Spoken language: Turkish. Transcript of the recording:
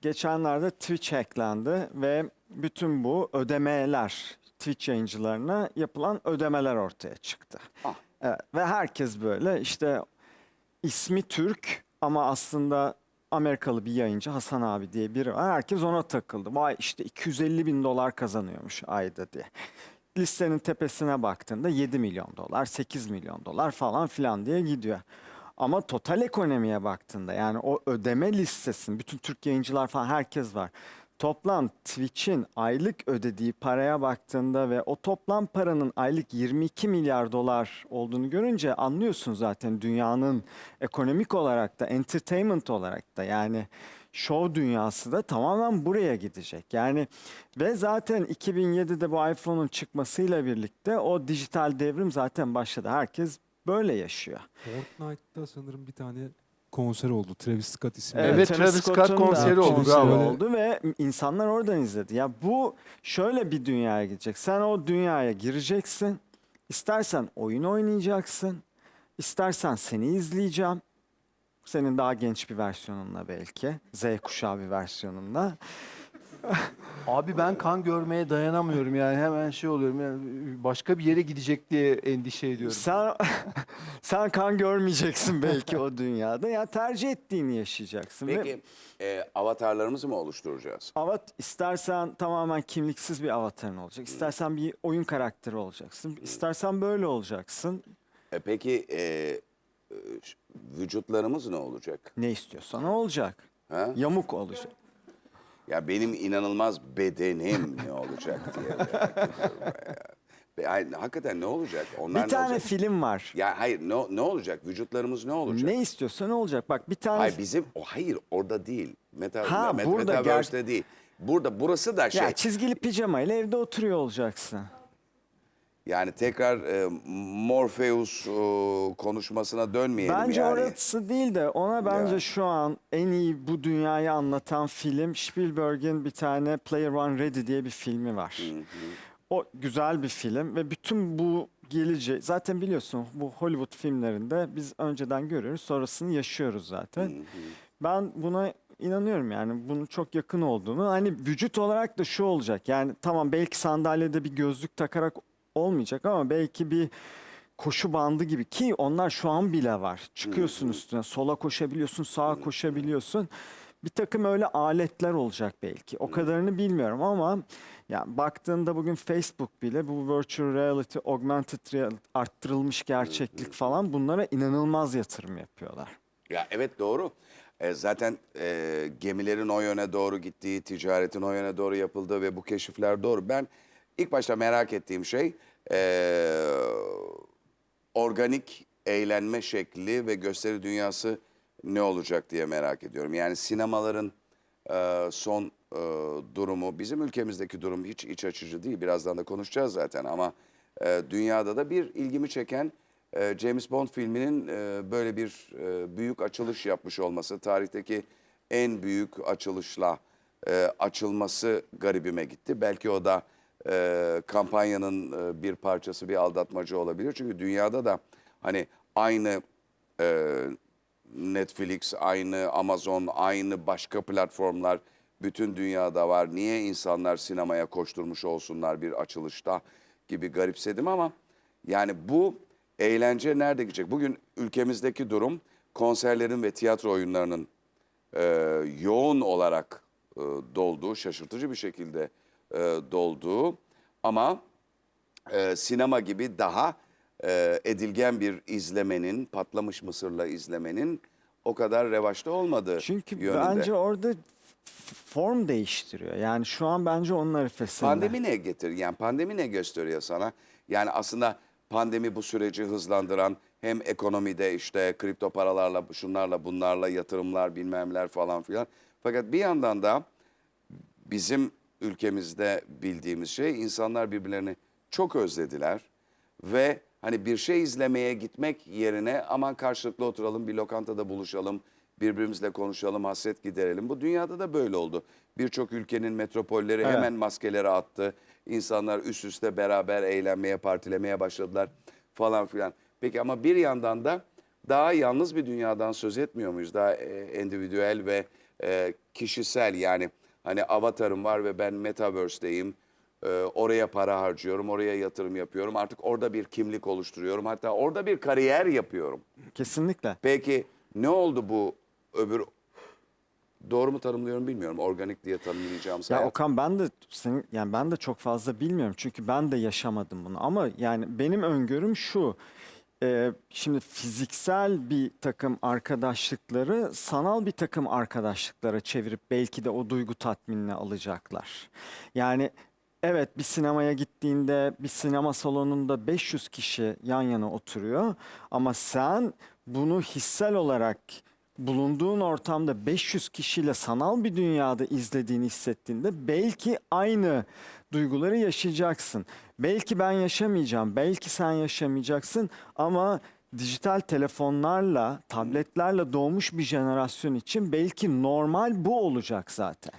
geçenlerde Twitch hacklendi ve bütün bu ödemeler Twitch yayıncılarına yapılan ödemeler ortaya çıktı. Ah. Evet, ve herkes böyle işte ismi Türk ama aslında Amerikalı bir yayıncı Hasan abi diye biri var. Herkes ona takıldı. Vay işte 250 bin dolar kazanıyormuş ayda diye. Listenin tepesine baktığında 7 milyon dolar, 8 milyon dolar falan filan diye gidiyor. Ama total ekonomiye baktığında yani o ödeme listesinin bütün Türk yayıncılar falan herkes var. Toplam Twitch'in aylık ödediği paraya baktığında ve o toplam paranın aylık 22 milyar dolar olduğunu görünce anlıyorsun zaten dünyanın ekonomik olarak da entertainment olarak da yani show dünyası da tamamen buraya gidecek. Yani ve zaten 2007'de bu iPhone'un çıkmasıyla birlikte o dijital devrim zaten başladı. Herkes böyle yaşıyor. Fortnite'da sanırım bir tane konser oldu. Travis Scott isimli. Evet, Travis Scott Scott'un da konseri oldu, konseri bravo. oldu ve insanlar oradan izledi. Ya bu şöyle bir dünyaya gidecek. Sen o dünyaya gireceksin. İstersen oyun oynayacaksın. İstersen seni izleyeceğim. Senin daha genç bir versiyonunla belki. Z kuşağı bir versiyonunla. Abi ben kan görmeye dayanamıyorum yani hemen şey oluyorum yani başka bir yere gidecek diye endişe ediyorum. Sen sen kan görmeyeceksin belki o dünyada. Ya tercih ettiğini yaşayacaksın. Ve Peki e, avatarlarımızı mı oluşturacağız? Avat istersen tamamen kimliksiz bir avatarın olacak. İstersen bir oyun karakteri olacaksın. İstersen böyle olacaksın. E, peki e, e, ş- vücutlarımız ne olacak? Ne istiyorsan o olacak. Ha? Yamuk olacak. Ya benim inanılmaz bedenim ne olacak diye merak ediyorum ben ya. Ve ay- hakikaten ne olacak? Onlar Bir ne tane olacak? film var. Ya hayır ne, ne olacak? Vücutlarımız ne olacak? Ne istiyorsan o olacak. Bak bir tane Hayır bizim o hayır orada değil. Meta, Ha, Met- burada ger- Metaverse'de değil. Burada burası da şey. ya çizgili pijamayla evde oturuyor olacaksın. Yani tekrar e, Morpheus e, konuşmasına dönmeyelim Bence yani. orası değil de ona bence Ya. şu an en iyi bu dünyayı anlatan film Spielberg'in bir tane Player One Ready diye bir filmi var. O güzel bir film ve bütün bu gelecek zaten biliyorsun bu Hollywood filmlerinde biz önceden görüyoruz sonrasını yaşıyoruz zaten. Ben buna inanıyorum yani bunun çok yakın olduğunu. Hani vücut olarak da şu olacak yani tamam belki sandalyede bir gözlük takarak olmayacak ama belki bir koşu bandı gibi ki onlar şu an bile var. Çıkıyorsun üstüne sola koşabiliyorsun sağa koşabiliyorsun. Bir takım öyle aletler olacak belki. O kadarını bilmiyorum ama ya baktığında bugün Facebook bile bu virtual reality, augmented reality, arttırılmış gerçeklik falan bunlara inanılmaz yatırım yapıyorlar. Ya evet doğru. E, zaten e, gemilerin o yöne doğru gittiği, ticaretin o yöne doğru yapıldığı ve bu keşifler doğru. Ben ilk başta merak ettiğim şey e, organik eğlenme şekli ve gösteri dünyası ne olacak diye merak ediyorum. Yani sinemaların e, son e, durumu, bizim ülkemizdeki durum hiç iç açıcı değil. Birazdan da konuşacağız zaten ama e, dünyada da bir ilgimi çeken e, James Bond filminin e, böyle bir e, büyük açılış yapmış olması, tarihteki en büyük açılışla e, açılması garibime gitti. Belki o da e, kampanyanın e, bir parçası, bir aldatmacı olabilir. Çünkü dünyada da hani aynı e, Netflix, aynı Amazon, aynı başka platformlar bütün dünyada var. Niye insanlar sinemaya koşturmuş olsunlar bir açılışta gibi garipsedim ama yani bu eğlence nerede gidecek? Bugün ülkemizdeki durum konserlerin ve tiyatro oyunlarının e, yoğun olarak e, dolduğu, şaşırtıcı bir şekilde e, dolduğu ama e, sinema gibi daha e, edilgen bir izlemenin, patlamış mısırla izlemenin o kadar revaçta olmadığı Çünkü yönünde. bence orada form değiştiriyor. Yani şu an bence onun arifesinde. Pandemi ne getir? Yani pandemi ne gösteriyor sana? Yani aslında pandemi bu süreci hızlandıran hem ekonomide işte kripto paralarla, şunlarla bunlarla yatırımlar bilmemler falan filan. Fakat bir yandan da bizim ülkemizde bildiğimiz şey insanlar birbirlerini çok özlediler ve hani bir şey izlemeye gitmek yerine aman karşılıklı oturalım bir lokantada buluşalım birbirimizle konuşalım hasret giderelim. Bu dünyada da böyle oldu. Birçok ülkenin metropolleri Evet. hemen maskeleri attı. İnsanlar üst üste beraber eğlenmeye, partilemeye başladılar falan filan. Peki ama bir yandan da daha yalnız bir dünyadan söz etmiyor muyuz? Daha e, endüvidüel ve e, kişisel yani hani avatarım var ve ben metaverse'deyim. E, oraya para harcıyorum, oraya yatırım yapıyorum. Artık orada bir kimlik oluşturuyorum. Hatta orada bir kariyer yapıyorum. Kesinlikle. Peki ne oldu bu öbür doğru mu tanımlıyorum bilmiyorum. Organik diye tanımlayacağım. Ya Okan ben de senin yani ben de çok fazla bilmiyorum çünkü ben de yaşamadım bunu ama yani benim öngörüm şu. E, şimdi fiziksel bir takım arkadaşlıkları sanal bir takım arkadaşlıklara çevirip belki de o duygu tatminini alacaklar. Yani evet bir sinemaya gittiğinde bir sinema salonunda 500 kişi yan yana oturuyor ama sen bunu hissel olarak bulunduğun ortamda 500 kişiyle sanal bir dünyada izlediğini hissettiğinde belki aynı duyguları yaşayacaksın. Belki ben yaşamayacağım, belki sen yaşamayacaksın ama dijital telefonlarla, tabletlerle doğmuş bir jenerasyon için belki normal bu olacak zaten.